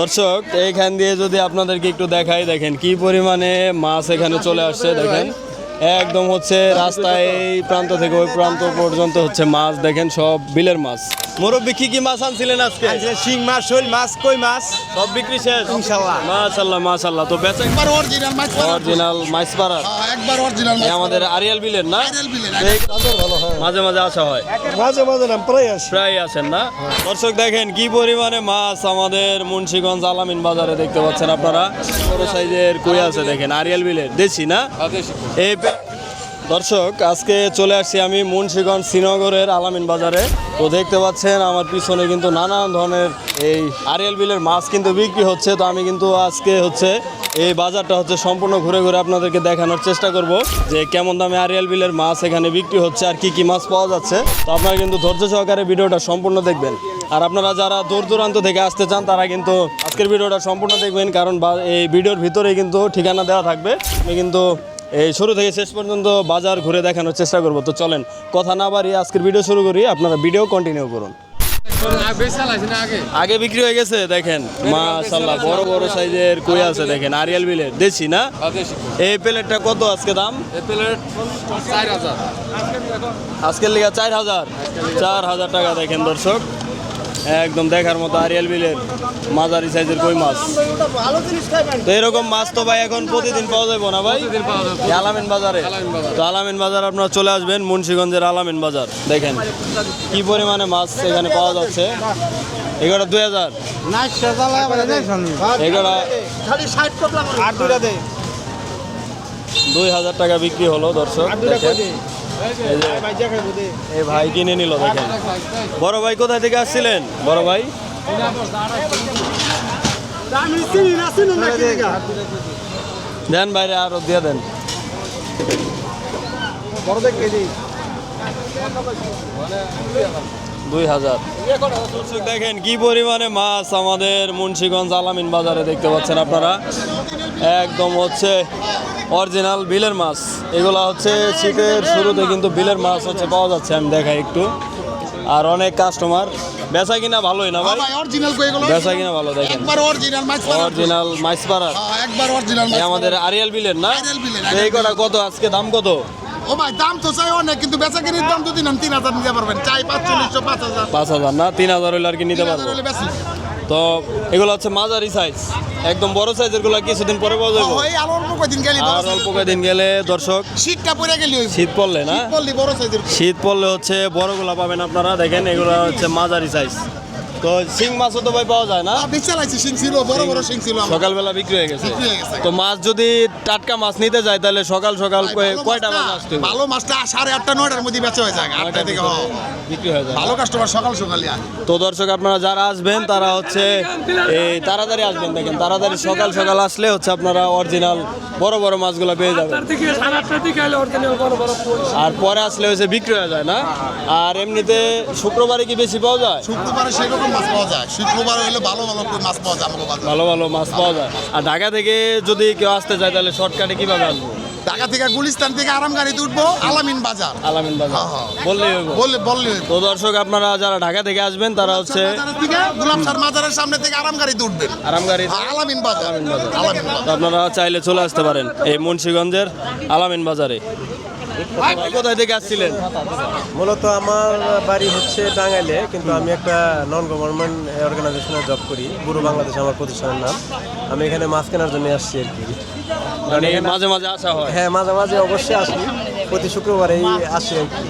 দর্শক, এইখান দিয়ে যদি আপনাদেরকে একটু দেখাই, দেখেন কি পরিমাণে মাছ এখানে চলে আসছে, দেখেন। একদম হচ্ছে রাস্তায় এই প্রান্ত থেকে ওই প্রান্ত পর্যন্ত হচ্ছে মাছ দেখেন সব বিলের মাছ। মুরব্বী কি কি মাছ আনছিলেন আজকে? শিং মাছ শৈল মাছ কই মাছ? সব বিক্রি শেষ? ইনশাল্লাহ। মাশাল্লাহ মাশাল্লাহ তো বেচা একবার অরিজিনাল মাছ অরিজিনাল মাছ পাড়ার। হ্যাঁ, একবার অরিজিনাল মাছ এই আমাদের আরিয়াল বিলের না? ভাইরাল বিলের এই মাঝে মাঝে আসা হয়। মাঝে মাঝে নাম প্রায় আসি। প্রায় আছেন না? দর্শক দেখেন কি পরিমাণে মাছ আমাদের মুন্সিগঞ্জ আলামিন বাজারে দেখতে পাচ্ছেন আপনারা। বড় সাইজের কই আছে দেখেন আরিয়াল বিলের। দেশি না? এই পে- দর্শক, আজকে চলে আসছি আমি মুন্সিগঞ্জ শ্রীনগরের আলামিন বাজারে। তো দেখতে পাচ্ছেন, আমার পিছনে কিন্তু নানান ধরনের এই আরিয়াল বিলের মাছ কিন্তু বিক্রি হচ্ছে। তো আমি কিন্তু আজকে হচ্ছে এই বাজারটা হচ্ছে সম্পূর্ণ ঘুরে ঘুরে আপনাদেরকে দেখানোর চেষ্টা করব যে কেমন দামে আরিয়াল বিলের মাছ এখানে বিক্রি হচ্ছে আর কি কি মাছ পাওয়া যাচ্ছে। তো আপনারা কিন্তু ধৈর্য সহকারে ভিডিওটা সম্পূর্ণ দেখবেন। আর আপনারা যারা দূর দূরান্ত থেকে আসতে চান, তারা কিন্তু আজকের ভিডিওটা সম্পূর্ণ দেখবেন, কারণ এই ভিডিওর ভিতরেই কিন্তু ঠিকানা দেওয়া থাকবে। আমি কিন্তু এই শুরু থেকে শেষ পর্যন্ত বাজার ঘুরে দেখানোর চেষ্টা করব। তো চলেন, কথা না বাড়িয়ে আজকের ভিডিও শুরু করি। আপনারা ভিডিও কন্টিনিউ করুন। আগে বিক্রি হয়ে গেছে, দেখেন। মাশাল্লাহ বড় বড় সাইজের কই আছে, দেখেন, আরিয়াল বিলের, দেশি না? এই প্লেটটা কত আজকে দাম? আজকের লিগা চার হাজার। চার হাজার টাকা, দেখেন দর্শক। একদম দেখার মতো আরিয়াল বিলের মাঝারি সাইজের কই মাছ? তো এরকম মাছ তো ভাই এখন প্রতিদিন পাওয়া যাবে না ভাই? আলামিন বাজারে। তো আলামিন বাজার আপনারা চলে আসবেন মুন্সিগঞ্জের আলামিন বাজার। দেখেন কি পরিমাণে মাছ এখানে পাওয়া যাচ্ছে। এগারো দুই হাজার। এগারো আর দুইটা দে দুই হাজার টাকা বিক্রি হলো দর্শক এই ভাই কিনে নিল দেখেন। বড় ভাই কোথা থেকে আসছিলেন? বড় ভাই? দেন বাইরে আরও দিয়ে দেন। বড় দেখ দুই হাজার। দর্শক দেখেন কি পরিমাণে মাছ আমাদের মুন্সিগঞ্জ আলামিন বাজারে দেখতে পাচ্ছেন আপনারা। একদম হচ্ছে অরিজিনাল বিলের মাছ। এগুলা হচ্ছে শীতের শুরুতে কিন্তু বিলের মাছ হচ্ছে পাওয়া যাচ্ছে আমি দেখাই একটু। আর অনেক কাস্টমার বেচা কিনা ভালোই না ভাই? ভাই অরিজিনাল কই এগুলো? বেচা কিনা ভালো দেখেন। একবার অরিজিনাল মাছ পাওয়া অরিজিনাল মাছ পাড়ার। হ্যাঁ, একবার অরিজিনাল আমাদের আরিয়াল বিলের না? আরিয়াল বিলের, এই কটা কত? আজকে দাম কত? ও ভাই দাম তো চাই অনেক কিন্তু বেচা কিনির দাম যদি নেন তিন হাজার নিতে পারবেন। চাই পাঁচচল্লিশশো পাঁচ হাজার। পাঁচ হাজার না তিন হাজার হইলে আর কি নিতে পারব। তো এগুলো হচ্ছে মাঝারি সাইজ একদম বড় সাইজেরগুলো কিছুদিন পরে পাওয়া যাবে। ওই আর অল্প কয়দিন গেলি আর অল্প কয়েকদিন গেলে দর্শক শীতটা পড়ে গেলি ওই শীত পড়লে না? বললি বড় সাইজের শীত পড়লে হচ্ছে বড়গুলা পাবেন আপনারা দেখেন এগুলো হচ্ছে মাঝারি সাইজ তো শিং মাছও তো ভাই পাওয়া যায় না? বেশ চালাইছি সিং ছিল বড় বড় সিং ছিল সকালবেলা বিক্রি হয়ে গেছে। তো মাছ যদি টাটকা মাছ নিতে যায় তাহলে সকাল সকাল কয়টা বাজে আসতে ভালো মাছটা সাড়ে আটটা নয়টার মধ্যে বেচা হয়ে যায় আটটা থেকে। বিক্রি হয়ে যায়। ভালো কাস্টমার সকাল সকালই আয় তো দর্শক আপনারা যারা আসবেন তারা হচ্ছে এই তাড়াতাড়ি আসবেন দেখেন। তাড়াতাড়ি সকাল সকাল আসলে হচ্ছে আপনারা অরিজিনাল বড় বড় মাছগুলো পেয়ে যাবেন। আর পরে আসলে হচ্ছে বিক্রি হয়ে যায় না? আর এমনিতে শুক্রবারে কি বেশি পাওয়া যায়? শুক্রবারে সেই রকম মাছ পাওয়া যায়। শুক্রবারে হলে ভালো ভালো মাছ পাওয়া যায় আমাকে বাজারে। ভালো ভালো মাছ পাওয়া যায়। আর ঢাকা থেকে যদি কেউ আসতে চায় তাহলে শর্টকাটে কীভাবে আসব? ঢাকা থেকে গুলিস্তান থেকে আরাম গাড়িতে উঠবো আলামিন বাজার। আলামিন বাজার। হ্যাঁ, হ্যাঁ। বললেই বললে বললে তো দর্শক আপনারা যারা ঢাকা থেকে আসবেন তারা হচ্ছে সার মাজারের সামনে থেকে আরাম গাড়িতে উঠবেন। আরাম গাড়ি হ্যাঁ, আলামিন বাজার। আলামিন বাজার। আপনারা চাইলে চলে আসতে পারেন এই মুন্সিগঞ্জের আলামিন বাজারে। কোথায় থেকে আসছিলেন? মূলত আমার বাড়ি হচ্ছে টাঙ্গাইলে কিন্তু আমি একটা নন গভর্নমেন্ট অর্গানাইজেশনে জব করি। বুড়ো বাংলাদেশ আমার প্রতিষ্ঠানের নাম। আমি এখানে মাছ কেনার জন্য আসছি আর কি। মানে মাঝে মাঝে আসা হয়? হ্যাঁ মাঝে মাঝে অবশ্যই আসি। প্রতি শুক্রবারেই আসি আর কি।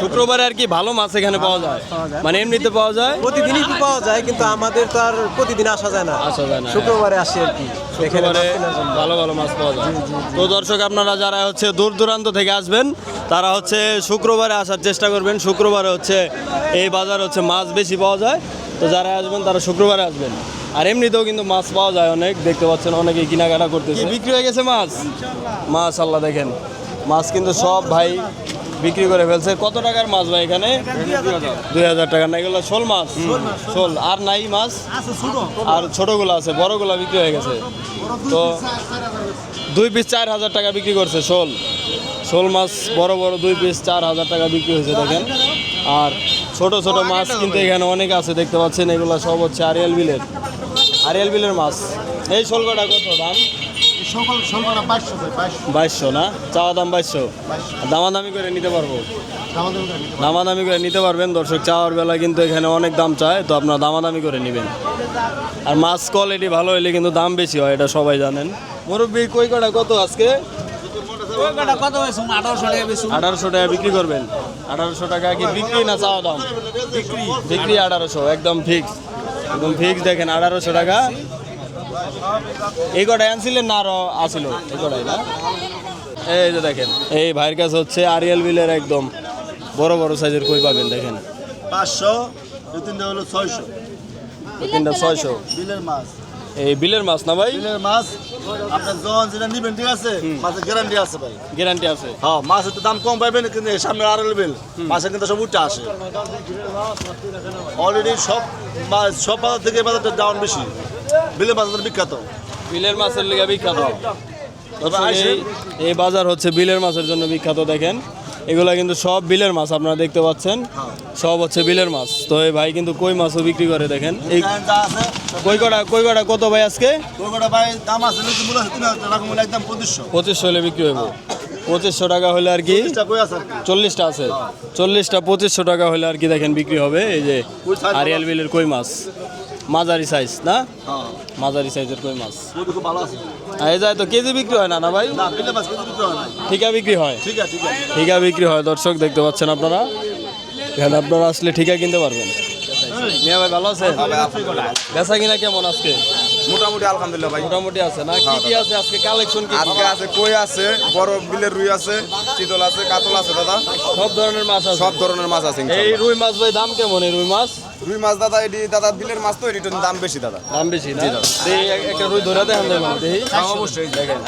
শুক্রবারে আর কি ভালো মাছ এখানে পাওয়া যায়। মানে এমনিতে পাওয়া যায়? প্রতিদিনই তো পাওয়া যায় কিন্তু আমাদের তো আর প্রতিদিন আসা যায় না। আসা যায় না, শুক্রবারে আসি আর কি শুক্রবারে। ভালো ভালো মাছ পাওয়া যায়। তো দর্শক আপনারা যারা হচ্ছে দূর দূরান্ত থেকে আসবেন তারা হচ্ছে শুক্রবারে আসার চেষ্টা করবেন। শুক্রবারে হচ্ছে এই বাজার হচ্ছে মাছ বেশি পাওয়া যায়। তো যারা আসবেন তারা শুক্রবারে আসবেন। আর এমনিতেও কিন্তু মাছ পাওয়া যায় অনেক। দেখতে পাচ্ছেন অনেকেই কেনাকাটা করতেছে। বিক্রি হয়ে গেছে মাছ? মাছ আল্লাহ দেখেন। মাছ কিন্তু সব ভাই বিক্রি করে ফেলছে। কত টাকার মাছ ভাই এখানে? দুই হাজার টাকা। না এগুলো শোল মাছ। শোল আর নাই মাছ? আর ছোটগুলো আছে বড়গুলো বিক্রি হয়ে গেছে। তো দুই পিস চার হাজার টাকা বিক্রি করছে শোল। শোল মাছ বড় বড় দুই পিস চার হাজার টাকা বিক্রি হয়েছে দেখেন। আর ছোট ছোট মাছ কিন্তু এখানে অনেক আছে দেখতে পাচ্ছেন। এগুলো সব হচ্ছে আরিয়াল বিলের। আরিয়াল বিলের মাছ। এই শোলকটা কত দাম? বাইশশো না? চাওয়া দাম বাইশশো। দামাদামি করে নিতে পারব। দামাদামি করে নিতে পারবেন দর্শক। চাওয়ার বেলা কিন্তু এখানে অনেক দাম চায় তো আপনারা দামাদামি করে নেবেন। আর মাছ কোয়ালিটি ভালো হলে কিন্তু দাম বেশি হয় এটা সবাই জানেন। মুরব্বী কই কটা কত আজকে? আঠারোশো টাকা বিক্রি করবেন। আঠারোশো টাকা কি বিক্রি না চাওয়া দাম? বিক্রি। বিক্রি আঠারোশো একদম ফিক্স একদম ফিক্স দেখেন আঠারোশো টাকা। এই কটাই আনছিলেন না আরও আসিল এই কটাই না? এই যে দেখেন। এই ভাইয়ের কাছে হচ্ছে আরিয়াল বিলের একদম বড় বড় সাইজের কই পাবেন দেখেন। পাঁচশো তিনটা হলো ছয়শো। তিনটা ছয়শো। বিলের মাছ। এই বিলের মাছ না ভাই? বিলের মাছ আপনার যখন যেটা নিবেন ঠিক আছে? মাছের গ্যারান্টি আছে ভাই। গ্যারান্টি আছে। হ্যাঁ মাছের তো দাম কম পাইবেন কিন্তু সামনে আরও বিল মাছের কিন্তু সব উঠে আসে। অলরেডি সব সব বাজার থেকে বাজারটা ডাউন বেশি। বিলের মাছ আমাদের বিখ্যাত। বিলের মাছের লিগে বিখ্যাত। এই- এই বাজার হচ্ছে বিলের মাছের জন্য বিখ্যাত দেখেন। এগুলা কিন্তু সব বিলের মাছ আপনারা দেখতে পাচ্ছেন। সব হচ্ছে বিলের মাছ। তো এই ভাই কিন্তু কই মাছও বিক্রি করে দেখেন। এই কই কটা কই কটা কত ভাই আজকে? পঁচিশশো। হলে বিক্রি হইব। পঁচিশশো টাকা হলে আর কি? তিরিশটা কই আছে আর কি? চল্লিশটা আছে। চল্লিশটা পঁচিশশো টাকা হলে আর কি দেখেন বিক্রি হবে। এই যে আরিয়াল বিলের কই মাছ? মাঝারি সাইজ না? হ্যাঁ। মাঝারি সাইজের কই মাছ? এই যায় তো কেজি বিক্রি হয় না না ভাই? হয় ঠিকা বিক্রি হয়? ঠিক আছে ঠিক। আছে ঠিকা বিক্রি হয় দর্শক দেখতে পাচ্ছেন আপনারা। এখানে আপনারা আসলে ঠিকা কিনতে পারবেন। মিয়া ভাই ভালো আছে বেচা কিনা কেমন আজকে? মোটামুটি আলহামদুলিল্লাহ ভাই। মোটামুটি আছে না? কি কি আছে? আজকে কালেকশন কি? কি? আজকে আছে কই আছে? বড় বিলের রুই আছে চিতল আছে কাতল আছে দাদা। সব ধরনের মাছ আছে? সব ধরনের মাছ আছে এই রুই মাছ ভাই দাম কেমন এই রুই মাছ? রুই মাছ দাদা এটি দাদা বিলের মাছ তো এটি দাম বেশি দাদা। দাম বেশি না এই একটা রুই ধরে দেখান দেবেন দেখি অবশ্যই দেখেন।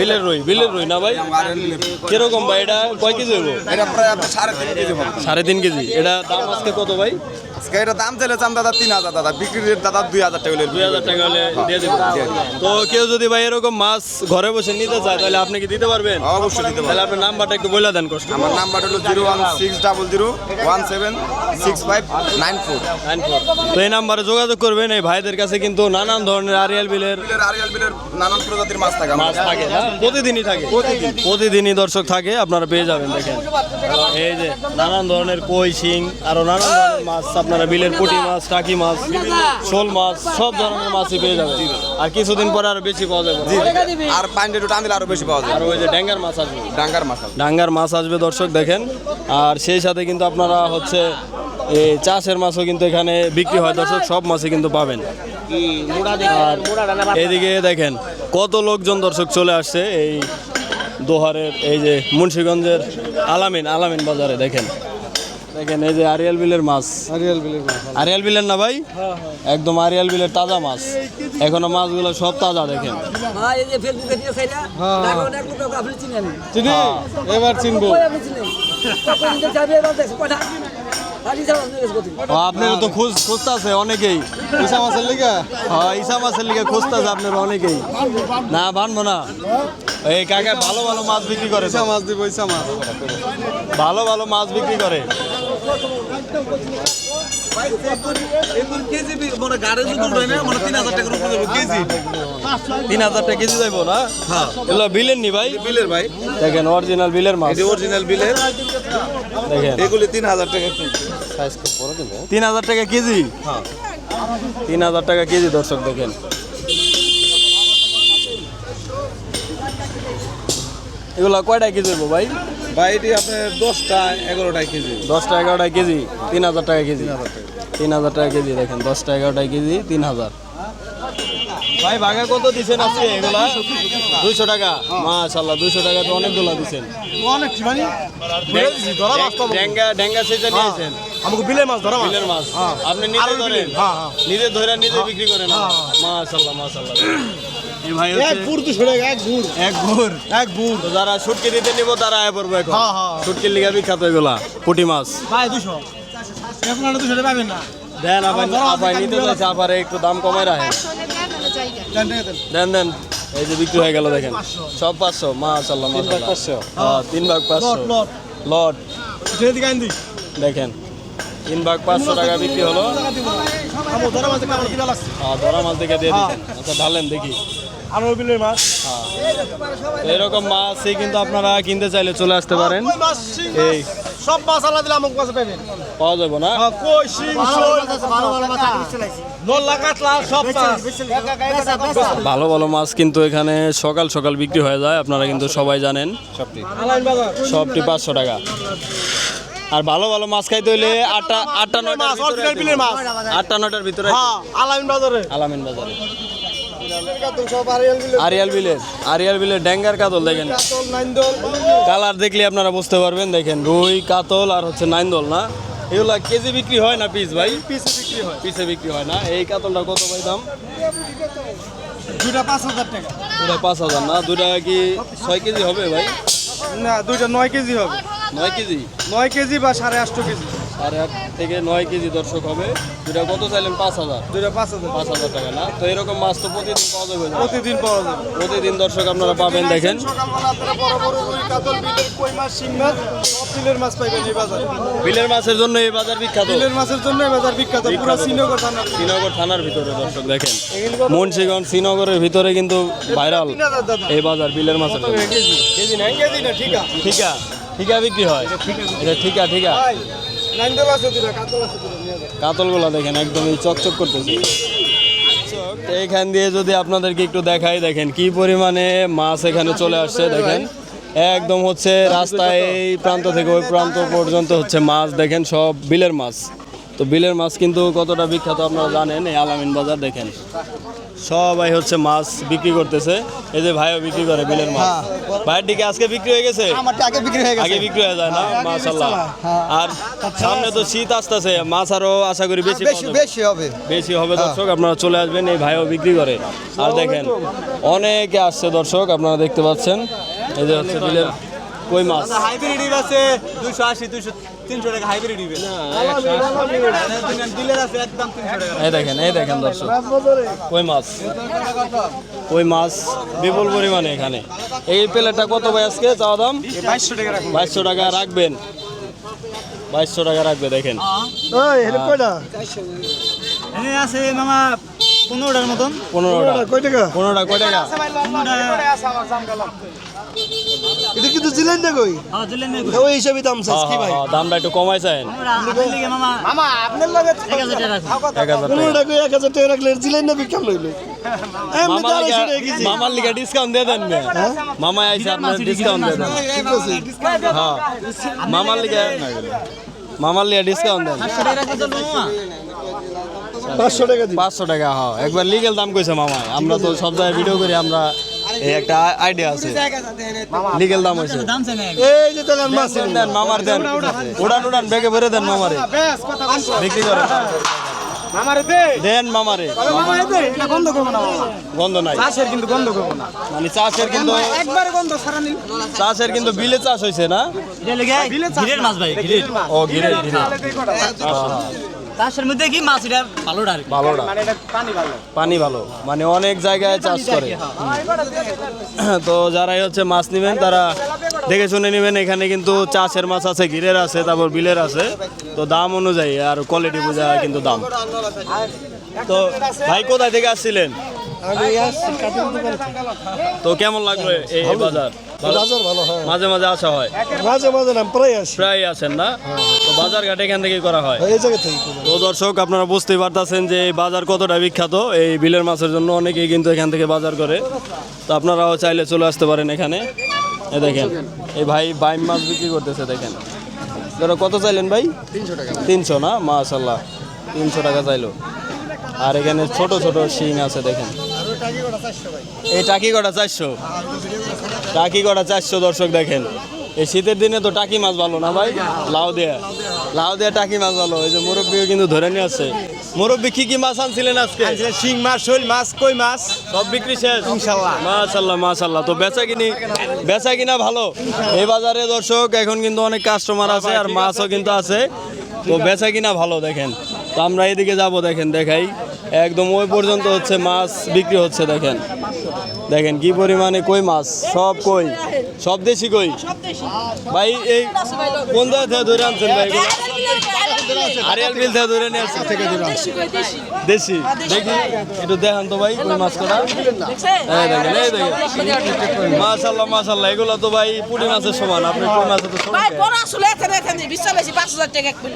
বিলের রুই বিলের রুই না ভাই? কীরকম ভাই এটা কয় কেজি হইব? এটা প্রায় সাড়ে তিন কেজি হবে। সাড়ে তিন কেজি। এটা দাম আজকে কত ভাই? আজকে এটা দাম চাইলে দাদা তিন হাজার দাদা বিক্রির রেট দাদা দুই হাজার টাকা হলে দুই হাজার টাকা হলে দিয়ে দেবেন তো কেউ যদি ভাই এরকম মাছ ঘরে বসে নিতে চায় তাহলে আপনি কি দিতে পারবেন? অবশ্যই দিতে তাহলে আপনার নাম্বারটা একটু বলে দেন কষ্ট আমার নাম্বার হলো zero one six double zero one seven six five nine four. তো এই নাম্বারে যোগাযোগ করবেন এই ভাইদের কাছে কিন্তু নানান ধরনের আরিয়াল বিলের বিলের আরিয়াল বিলের নানান প্রজাতির মাছ থাকে মাছ থাকে না প্রতিদিনই থাকে। প্রতিদিনই দর্শক থাকে আপনারা পেয়ে যাবেন দেখেন। এই যে নানান ধরনের কই শিং আরও নানান ধরনের মাছ আপনারা বিলের পুঁটি মাছ টাকি মাছ শোল মাছ সব ধরনের মাছই পেয়ে যাবেন। আর কিছুদিন পরে আরও বেশি পাওয়া যাবে। আর পাইন একটু টান দিলে আরও বেশি পাওয়া যাবে। আর ওই যে ড্যাঙ্গার মাছ আসবে। ডাঙ্গার মাছ ডাঙ্গার মাছ আসবে দর্শক দেখেন। আর সেই সাথে কিন্তু আপনারা হচ্ছে এই চাষের মাছও কিন্তু এখানে বিক্রি হয়। দর্শক সব মাছই কিন্তু পাবেন। আর এদিকে দেখেন কত লোকজন দর্শক চলে আসছে এই দোহারের এই যে মুন্সিগঞ্জের আলামিন আলামিন বাজারে দেখেন। দেখেন এই যে আরিয়াল বিলের মাছ। আরিয়াল বিলের মাছ আরিয়াল বিলের না ভাই? একদম আরিয়াল বিলের তাজা মাছ। এখনও মাছগুলো সব তাজা দেখেন। ভাই এই যে ফেসবুকে দিয়ে সাইডা তাকে অনেক লোক আপনি চিনেন? চিনি? এবার চিনবো। আপনার তো খোঁজ খুঁজতেছে অনেকেই। ইসা মাছের লিগা? হ্যাঁ ইসা মাছের লিগা খুঁজতেছে আপনার অনেকেই। না বানবো না। এই কাকা ভালো ভালো মাছ বিক্রি করে ইসা মাছ দিব ইসা মাছ। ভালো ভালো মাছ বিক্রি করে। তিন হাজার টাকা কেজি যাইবো না? এগুলো বিলের নি ভাই? বিলের ভাই। দেখেন অরিজিনাল বিলের মাছ। অরিজিনাল বিলের। দেখেন। এগুলি তিন হাজার টাকা তিন হাজার টাকা কেজি? তিন হাজার টাকা কেজি দর্শক দেখেন। এগুলা কয়টা কেজি ভাই? ভাই এটি আপনার দশটা এগারোটা কেজি। দশটা এগারোটা কেজি তিন হাজার টাকা কেজি। তিন হাজার টাকা কেজি। দেখেন দশটা এগারোটা কেজি তিন হাজার। ভাই ভাগা কত দিচ্ছেন আজকে এগুলা? দুইশো টাকা। মাশাল্লাহ দুইশো টাকা তো অনেকগুলো দিচ্ছেন অনেক মানে নিয়েছেন আমাকে বিলের মাছ ধরা বিলের মাছ। আপনি নিজে ধরেন। হ্যাঁ, হ্যাঁ। নিজে ধরে নিজে বিক্রি করেন। মাশাল্লাহ মাশাল্লাহ এই ভাই এক হচ্ছে বুর দুশো এক বুর এক ভোর এক বুর যারা শুটকি দিতে নিব তারা আয় পড়ব এখন। হ্যাঁ, হ্যাঁ। শুটকির লিগা বিখ্যাত এগুলা পুঁটি মাছ। ভাই দুশো। এখন আর দুশো পাবেন না। দেন আবার আবার নিতে চাইছে আবার একটু দাম কমায় রাখেন দেন, দেন, দেন। দেন দেন। এই যে বিক্রি হয়ে গেল দেখেন। সব পাঁচশো মাশাল্লাহ মাশাল্লাহ পাঁচশো। হ্যাঁ তিন ভাগ পাঁচশো। লট, দেখেন তিন ভাগ পাঁচশো টাকা বিক্রি হলো। হ্যাঁ, ধরা মাছ দিয়ে দিচ্ছেন আচ্ছা ঢালেন দেখি। বিলের মাছ। এরকম মাছই কিন্তু আপনারা কিনতে চাইলে চলে আসতে পারেন। এই। সব মাছ আলাদা দিলে আমাকে কাছে পাবেন পাওয়া যাবে না? কই শিং মাছ ভালো ভালো মাছ কিন্তু এখানে সকাল সকাল বিক্রি হয়ে যায় আপনারা কিন্তু সবাই জানেন। বাজার সবটি পাঁচশো টাকা। আর ভালো ভালো মাছ খাইতে হইলে আটটা আটটা নয়টার মাছ, বিলের মাছ। আটটা নয়টার ভিতরে হ্যাঁ আলাইন বাজারে। আলামিন বাজারে। আরিয়াল বিলের। আরিয়াল বিলের ড্যাঙ্গার কাতল দেখেন। কালার দেখলে আপনারা বুঝতে পারবেন দেখেন রুই কাতল আর হচ্ছে নাইন্দল না? এগুলা কেজি বিক্রি হয় না পিস ভাই? পিসে বিক্রি হয়। পিসে বিক্রি হয় না। এই কাতলটা কত ভাই দাম? দুটা পাঁচ হাজার টাকা। দুটা পাঁচ হাজার না? দুটা কি ছয় কেজি হবে ভাই? না দুইটা নয় কেজি হবে। নয় কেজি? নয় কেজি বা সাড়ে আটশো কেজি। সাড়ে আট থেকে নয় কেজি দর্শক হবে। দুটা কত চাইলেন? পাঁচ হাজার। দুইটা পাঁচ হাজার। পাঁচ হাজার টাকা না? তো এরকম মাছ তো প্রতিদিন পাওয়া যাবে না। প্রতিদিন পাওয়া যাবে। প্রতিদিন দর্শক আপনারা পাবেন দেখেন। সকালবেলা আপনারা বড় বড় রুই কাতল বিলের কই মাছ শিং মাছ সব বিলের মাছ পাইবেন এই বাজারে। বিলের মাছের জন্য এই বাজার বিখ্যাত। বিলের মাছের জন্য এই বাজার বিখ্যাত। পুরো শ্রীনগর থানা শ্রীনগর থানার ভিতরে দর্শক দেখেন। মুন্সিগঞ্জ শ্রীনগরের ভিতরে কিন্তু ভাইরাল এই বাজার বিলের মাছের। কেজি? কেজি নাই? কেজি না ঠিক আছে। ঠিকা ঠিকা বিক্রি হয়? এটা ঠিকা ঠিকা কাতলগুলো দেখেন একদমই চকচক করতেছে। এখান দিয়ে যদি আপনাদেরকে একটু দেখাই দেখেন কি পরিমাণে মাছ এখানে চলে আসছে দেখেন। একদম হচ্ছে রাস্তায় এই প্রান্ত থেকে ওই প্রান্ত পর্যন্ত হচ্ছে মাছ দেখেন সব বিলের মাছ। তো বিলের মাছ কিন্তু কতটা বিখ্যাত আপনারা জানেন? এই আলামিন বাজার দেখেন। সবাই হচ্ছে মাছ বিক্রি করতেছে। এই যে ভাইও বিক্রি করে বিলের মাছ। ভাইয়ের দিকে আজকে বিক্রি হয়ে গেছে? আগে বিক্রি হয়ে আগে বিক্রি হয়ে যায় না? মাশাল্লাহ আর সামনে তো শীত আসতেছে। মাছ আরও আশা করি বেশি বেশি হবে। বেশি হবে দর্শক আপনারা চলে আসবেন এই ভাইও বিক্রি করে। আর দেখেন অনেকে আসছে দর্শক আপনারা দেখতে পাচ্ছেন। এই যে হচ্ছে বিলের কই মাছ? হাইব্রিড আছে দুশো আশি দুশো তিনশো টাকা হাইব্রিড দিবে বিলের আছে একদম তিনশো টাকা। এই দেখেন এই দেখেন দর্শক। কই মাছ। কই মাছ বিপুল পরিমাণে এখানে। এই প্লেটটা কত ভাই আজকে? চাওয়া দাম? বাইশশো টাকা বাইশশো টাকা রাখবেন। বাইশশো টাকা রাখবে দেখেন। আছে মামা পনেরোটার মতন। পনেরোটা। কয় টাকা? পনেরোটা কয় টাকা? এটা কিন্তু জিলেন না কই? হ্যাঁ না ওই হিসাবে দাম চাইছ কি ভাই? হ্যাঁ, হ্যাঁ, দামটা একটু কমাইছেন। আমরা আপনার লিগে মামা মামা আপনার লাগে এক হাজার টাকা রাখুন এক হাজার পনেরো টাকা। টাকা এক হাজার টাকা রাখলে জিলেন না বিকাম লইলো মামার লিগা কেজি মামার লিগা ডিসকাউন্ট দিয়ে দেন মামা আইসে আপনার ডিসকাউন্ট দিয়ে দেন। হ্যাঁ মামার লিগা মামার লিগা ডিসকাউন্ট দেন। পাঁচশো টাকা পাঁচশো টাকা হ্যাঁ। একবার লিগেল দাম কইছে মামা আমরা তো সব জায়গায় ভিডিও করি আমরা এই একটা আইডিয়া আছে। লিগেল দাম এই যে মাছ দেন দেন মামার দেন। উড়ান উড়ান বেগে ভরে দেন মামারে। বিক্রি করেন। মামারে দেন মামারে। মামারে দে এটা বন্ধ করব না মামা গন্ধ নাই। চাষের কিন্তু বন্ধ করব না মানে চাষের কিন্তু একবারে বন্ধ সারা নীল চাষের কিন্তু বিলে চাষ হয়েছে না? এটা মাছ ভাই ও ঘিরে ঘিরে তার মধ্যে কি মাছ এটা ভালোটা আর কি? ভালোটা। মানে এটা পানি ভালো। পানি ভালো। মানে অনেক জায়গায় চাষ করে। তো যারাই হচ্ছে মাছ নেবেন তারা দেখে শুনে নেবেন এখানে কিন্তু চাষের মাছ আছে ঘিরের আছে তারপর বিলের আছে। তো দাম অনুযায়ী আর কোয়ালিটি বোঝা কিন্তু দাম। তো ভাই কোথায় থেকে আসছিলেন? তো কেমন লাগল এই বাজার? বাজার ভালো হ্যাঁ। মাঝে মাঝে আসা হয়? মাঝে মাঝে প্রায় আসেন না? তো বাজার ঘাট এখান থেকে করা হয়। এই জায়গা থেকে তো দর্শক আপনারা বুঝতেই পারতেছেন যে এই বাজার কতটা বিখ্যাত। এই বিলের মাছের জন্য অনেকেই কিন্তু এখান থেকে বাজার করে। তো আপনারাও চাইলে চলে আসতে পারেন এখানে। এ দেখেন এই ভাই বাইম মাছ বিক্রি করতেছে দেখেন। ধরো কত চাইলেন ভাই? তিনশো টাকা তিনশো না? মাশাল্লাহ তিনশো টাকা চাইলো। আর এখানে ছোট ছোট শিং আছে দেখেন। এই টাকি কটা চারশো? টাকি কটা চারশো দর্শক দেখেন। এই শীতের দিনে তো টাকি মাছ ভালো না ভাই? লাউ দেয়া লাউ দিয়ে টাকি মাছ ভালো এই যে মুরব্বীও কিন্তু ধরে নিয়ে আছে। মুরব্বী কি কি মাছ আনছিলেন আজকে? শিং মাছ শৈল মাছ কই মাছ? সব বিক্রি শেষ? মাশাল্লাহ মাশাল্লাহ তো বেচা কিনি বেচা কিনা ভালো? এই বাজারে দর্শক এখন কিন্তু অনেক কাস্টমার আছে আর মাছও কিন্তু আছে। তো বেচা কিনা ভালো দেখেন। তো আমরা এদিকে যাব দেখেন দেখাই। একদম ওই পর্যন্ত হচ্ছে মাছ বিক্রি হচ্ছে দেখেন। দেখেন কি পরিমাণে কই মাছ? সব কই? সব দেশি কই? ভাই এই কোন জায়গা থেকে ধরে আনছেন ভাই? আরিয়াল বিল থেকে ধরে নিয়ে আসছে। দেশি দেখি একটু দেখান তো ভাই কই মাছ কটা। এই দেখেন এই দেখেন। মাশাল্লাহ মাশাল্লাহ এগুলো তো ভাই পুঁটি মাছের সমান। আপনি কই মাছের তো সমান ভাই বড় আসলে এখানে এখানে পাঁচ হাজার টাকা এক প্লেট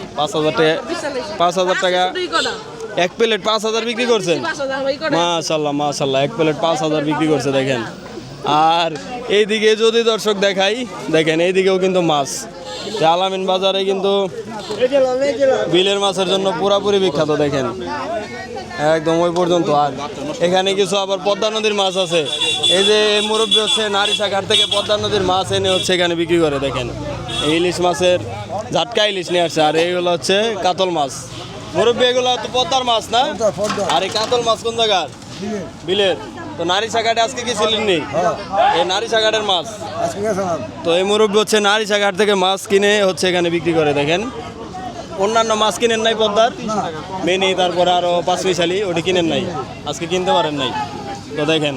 পাঁচ হাজার টাকা এক প্লেট পাঁচ হাজার বিক্রি করছেন। ওই মাশাল্লাহ মাশাল্লাহ এক প্লেট পাঁচ হাজার বিক্রি করছে দেখেন। আর এইদিকে যদি দর্শক দেখাই দেখেন এইদিকেও কিন্তু মাছ। আলামিন বাজারে কিন্তু বিলের মাছের জন্য পুরাপুরি বিখ্যাত দেখেন। একদম ওই পর্যন্ত। আর এখানে কিছু আবার পদ্মা নদীর মাছ আছে। এই যে মুরব্বী হচ্ছে নারিশা ঘাট থেকে পদ্মা নদীর মাছ এনে হচ্ছে এখানে বিক্রি করে দেখেন। এই ইলিশ মাছের ঝাটকা ইলিশ নিয়ে আসছে। আর এইগুলো হচ্ছে কাতল মাছ। মুরব্বী এগুলো তো পদ্মার মাছ না? আর এই কাতল মাছ কোন জায়গার? বিলের। তো নারী ঘাটে আজকে কি ছিলেন নি এই নারিশা ঘাটের মাছ। তো এই মুরব্বী হচ্ছে নারী ঘাট থেকে মাছ কিনে হচ্ছে এখানে বিক্রি করে দেখেন। অন্যান্য মাছ কিনেন নাই পদ্মার? মেনি তারপরে আরও পাঁচ মিশালি ওটি কিনেন নাই। আজকে কিনতে পারেন নাই। তো দেখেন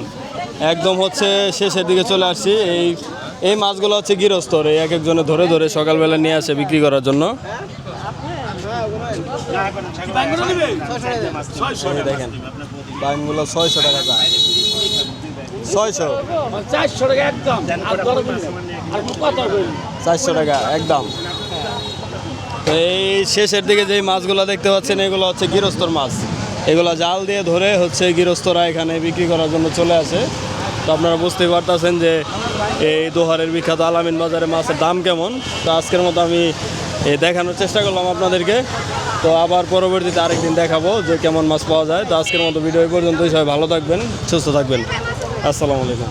একদম হচ্ছে শেষের দিকে চলে আসছি। এই এই মাছগুলো হচ্ছে গৃহস্থর এই এক একজনে ধরে ধরে সকালবেলা নিয়ে আসে বিক্রি করার জন্য। দেখেন বাইনগুলো ছয়শো টাকা যায় ছয়শো? চারশো টাকা একদম। চারশো টাকা একদম। এই শেষের দিকে যে মাছগুলো দেখতে পাচ্ছেন এগুলো হচ্ছে গৃহস্থর মাছ। এগুলো জাল দিয়ে ধরে হচ্ছে গৃহস্থরা এখানে বিক্রি করার জন্য চলে আসে। তো আপনারা বুঝতেই পারতেছেন যে এই দোহারের বিখ্যাত আলামিন বাজারে মাছের দাম কেমন। তো আজকের মতো আমি এই দেখানোর চেষ্টা করলাম আপনাদেরকে। তো আবার পরবর্তীতে আরেকদিন দেখাবো যে কেমন মাছ পাওয়া যায়। তো আজকের মতো ভিডিও পর্যন্তই। সবাই ভালো থাকবেন, সুস্থ থাকবেন। আসসালামু আলাইকুম।